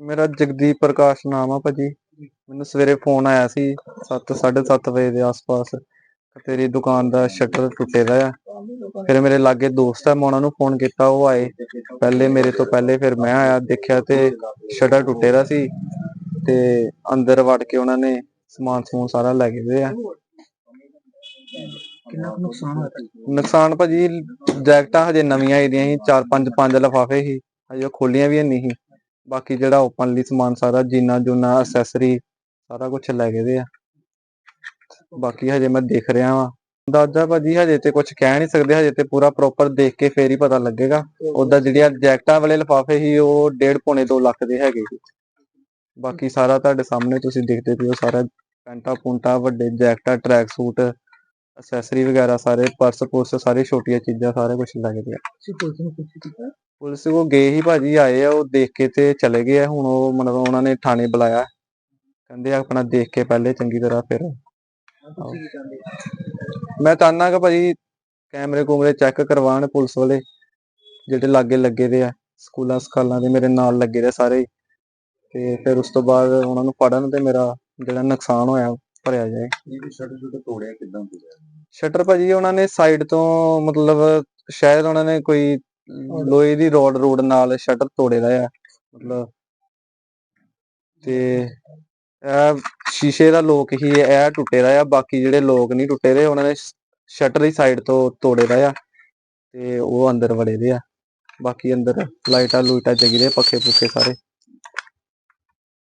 ਮੇਰਾ ਜਗਦੀਪ ਪ੍ਰਕਾਸ਼ ਨਾਮ ਆ ਭਾਜੀ। ਮੈਨੂੰ ਸਵੇਰੇ ਫੋਨ ਆਇਆ ਸੀ 7 7:30 ਵਜੇ ਦੇ ਆਸ-ਪਾਸ। ਤੇਰੀ ਦੁਕਾਨ ਦਾ ਸ਼ਟਰ ਟੁੱਟੇ ਦਾ ਆ। ਫਿਰ ਮੇਰੇ ਲਾਗੇ ਦੋਸਤ ਆ, ਮੈਂ ਉਹਨਾਂ ਨੂੰ ਫੋਨ ਕੀਤਾ, ਉਹ ਆਏ। ਪਹਿਲੇ ਮੇਰੇ ਤੋਂ ਪਹਿਲੇ ਫਿਰ ਮੈਂ ਆਇਆ, ਦੇਖਿਆ ਤੇ ਸ਼ਟਰ ਟੁੱਟੇ ਦਾ ਸੀ ਤੇ ਅੰਦਰ ਵੜ ਕੇ ਉਹਨਾਂ ਨੇ ਸਮਾਨ ਸਮੂਨ ਸਾਰਾ ਲੈ ਗਏ ਦੇ ਆ। ਕਿੰਨਾ ਕੁ ਨੁਕਸਾਨ ਹੋਇਆ? ਨੁਕਸਾਨ ਭਾਜੀ ਜੈਕਟਾਂ ਹਜੇ ਨਵੀਆਂ ਆਈਆਂ ਸੀ ਚਾਰ ਪੰਜ ਪੰਜ ਲਫਾਫੇ ਸੀ ਹਜੇ ਉਹ ਖੋਲੀਆਂ ਵੀ ਨਹੀਂ ਸੀ। ਬਾਕੀ ਜਿਹੜਾ ਓਪਨ ਲਈ ਸਮਾਨ ਸਾਰਾ ਜੀਨਾ ਜੂਨਾ ਐਕਸੈਸਰੀ ਸਾਰਾ ਕੁਝ ਲੈ ਗਏ ਦੇ ਆ। ਬਾਕੀ ਹਜੇ ਮੈਂ ਦੇਖ ਰਿਹਾ ਵਾਂ। ਅੰਦਾਜ਼ਾ ਭਾਜੀ ਹਜੇ ਤੇ ਕੁਝ ਕਹਿ ਨਹੀਂ ਸਕਦੇ ਹਜੇ ਤੇ ਪੂਰਾ ਪ੍ਰੋਪਰ ਦੇਖ ਕੇ ਫੇਰ ਹੀ ਪਤਾ ਲੱਗੇਗਾ। ਉਹਦਾ ਜਿਹੜੀਆਂ ਜੈਕਟਾਂ ਵਾਲੇ ਲਫਾਫੇ ਸੀ ਉਹ 1.5 ਪੌਣੇ 2 ਲੱਖ ਦੇ ਹੈਗੇ ਸੀ। ਬਾਕੀ ਸਾਰਾ ਤੁਹਾਡੇ ਸਾਹਮਣੇ ਤੁਸੀਂ ਦੇਖਦੇ ਪਏ ਹੋ ਸਾਰਾ ਪੈਂਟਾ ਪੁੰਟਾ ਵੱਡੇ ਜੈਕਟਾਂ ਟਰੈਕ ਸੂਟ ਐਕਸੈਸਰੀ ਵਗੈਰਾ ਸਾਰੇ ਪਰਸ ਪੁਰਸ ਸਾਰੇ ਛੋਟੀਆਂ ਚੀਜ਼ਾਂ ਸਾਰੇ ਕੁਝ ਲੱਗ ਤੁਸੀਂ ਪੁਲਿਸ ਨੂੰ ਪੁੱਛ ਕੀਤਾ ਪੁਲਿਸ ਕੋ ਗਏ ਹੀ ਭਾਜੀ ਆਏ ਆ ਉਹ ਦੇਖ ਕੇ ਤੇ ਚਲੇ ਗਏ ਆ ਹੁਣ ਉਹ ਮਤਲਬ ਉਹਨਾਂ ਨੇ ਥਾਣੇ ਬੁਲਾਇਆ ਕਹਿੰਦੇ ਆ ਆਪਣਾ ਦੇਖ ਕੇ ਪਹਿਲੇ ਚੰਗੀ ਤਰ੍ਹਾਂ ਫਿਰ ਤੁਸੀਂ ਕੀ ਚਾਹੁੰਦੇ ਹੋ? ਮੈਂ ਚਾਹੁੰਦਾ ਕਿ ਭਾਜੀ ਕੈਮਰੇ ਕੂਮਰੇ ਚੈੱਕ ਕਰਵਾਉਣ ਪੁਲਿਸ ਵਾਲੇ ਜਿਹੜੇ ਲਾਗੇ ਲੱਗੇ ਦੇ ਆ ਸਕੂਲਾਂ ਸਕਾਲਾਂ ਦੇ ਮੇਰੇ ਨਾਲ ਲੱਗੇ ਦੇ ਸਾਰੇ। ਤੇ ਫਿਰ ਉਸ ਤੋਂ ਬਾਅਦ ਉਹਨਾਂ ਨੂੰ ਫੜਨ ਤੇ ਮੇਰਾ ਜਿਹੜਾ ਨੁਕਸਾਨ ਹੋਇਆ ਭਰਿਆ ਜਾਏ। ਇਹ ਸ਼ਟਰ ਸ਼ਟਰ ਤੋੜਿਆ ਕਿਦਾਂ ਤੋੜਿਆ ਸ਼ਟਰ ਭਾਜੀ ਉਹਨਾਂ ਨੇ ਸਾਈਡ ਤੋਂ ਮਤਲਬ ਸ਼ਾਇਦ ਉਹਨਾਂ ਨੇ ਕੋਈ ਲੋਹੇ ਦੀ ਰੋਡ ਰੋਡ ਨਾਲ ਸ਼ਟਰ ਤੋੜੇ ਦਾ ਆ ਮਤਲਬ ਤੇ ਇਹ ਸ਼ੀਸ਼ੇ ਦਾ ਲੋਕ ਹੀ ਇਹ ਟੁੱਟੇ ਦਾ ਆ ਬਾਕੀ ਜਿਹੜੇ ਲੋਕ ਨਹੀਂ ਟੁੱਟੇ ਦੇ ਉਹਨਾਂ ਨੇ ਸ਼ਟਰ ਦੀ ਸਾਈਡ ਤੋਂ ਤੋੜੇ ਦਾ ਆ ਤੇ ਉਹ ਅੰਦਰ ਵੜੇ ਦੇ ਆ। ਬਾਕੀ ਅੰਦਰ ਲਾਈਟਾਂ ਲੂਈਟਾਂ ਜਗੀ ਦੇ ਪੱਖੇ ਪੁੱਖੇ ਸਾਰੇ।